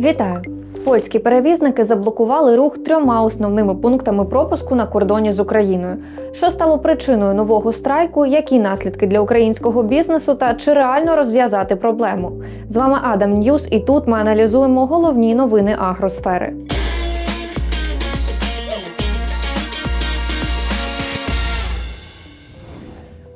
Вітаю! Польські перевізники заблокували рух трьома основними пунктами пропуску на кордоні з Україною. Що стало причиною нового страйку? Які наслідки для українського бізнесу та чи реально розв'язати проблему? З вами Адам Ньюс, і тут ми аналізуємо головні новини агросфери.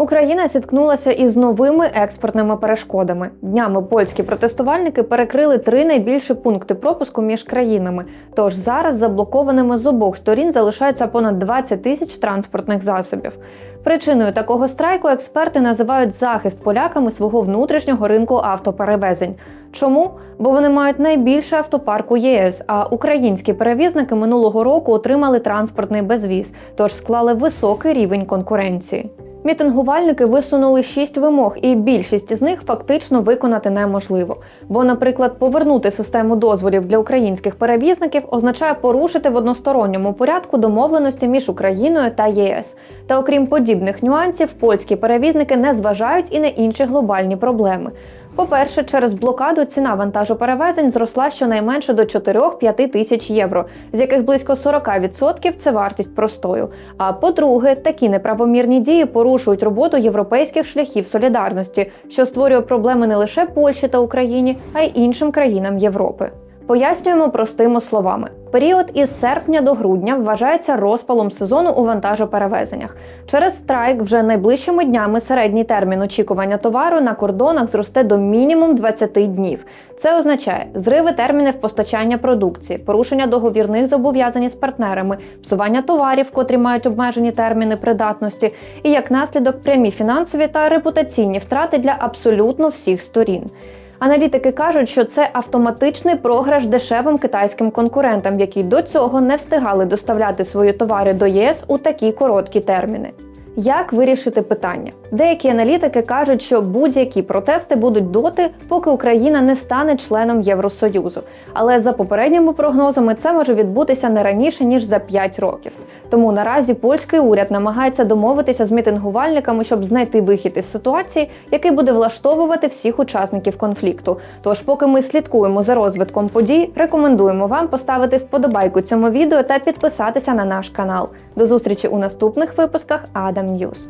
Україна зіткнулася із новими експортними перешкодами. Днями польські протестувальники перекрили три найбільші пункти пропуску між країнами. Тож зараз заблокованими з обох сторін залишаються понад 20 тисяч транспортних засобів. Причиною такого страйку експерти називають захист поляками свого внутрішнього ринку автоперевезень. Чому? Бо вони мають найбільше автопарк у ЄС, а українські перевізники минулого року отримали транспортний безвіз, тож склали високий рівень конкуренції. Мітингувальники висунули шість вимог, і більшість з них фактично виконати неможливо. Бо, наприклад, повернути систему дозволів для українських перевізників означає порушити в односторонньому порядку домовленості між Україною та ЄС. Та окрім подібних нюансів, польські перевізники не зважають і на інші глобальні проблеми. По-перше, через блокаду ціна вантажоперевезень зросла щонайменше до 4-5 тисяч євро, з яких близько 40% – це вартість простою. А по-друге, такі неправомірні дії порушують роботу європейських шляхів солідарності, що створює проблеми не лише Польщі та Україні, а й іншим країнам Європи. Пояснюємо простими словами. Період із серпня до грудня вважається розпалом сезону у вантажоперевезеннях. Через страйк вже найближчими днями середній термін очікування товару на кордонах зросте до мінімум 20 днів. Це означає зриви термінів постачання продукції, порушення договірних зобов'язань з партнерами, псування товарів, котрі мають обмежені терміни придатності, і як наслідок прямі фінансові та репутаційні втрати для абсолютно всіх сторін. Аналітики кажуть, що це автоматичний програш дешевим китайським конкурентам, які до цього не встигали доставляти свої товари до ЄС у такі короткі терміни. Як вирішити питання? Деякі аналітики кажуть, що будь-які протести будуть доти, поки Україна не стане членом Євросоюзу. Але за попередніми прогнозами це може відбутися не раніше ніж за 5 років. Тому наразі польський уряд намагається домовитися з мітингувальниками, щоб знайти вихід із ситуації, який буде влаштовувати всіх учасників конфлікту. Тож, поки ми слідкуємо за розвитком подій, рекомендуємо вам поставити вподобайку цьому відео та підписатися на наш канал. До зустрічі у наступних випусках Адам Ньюс.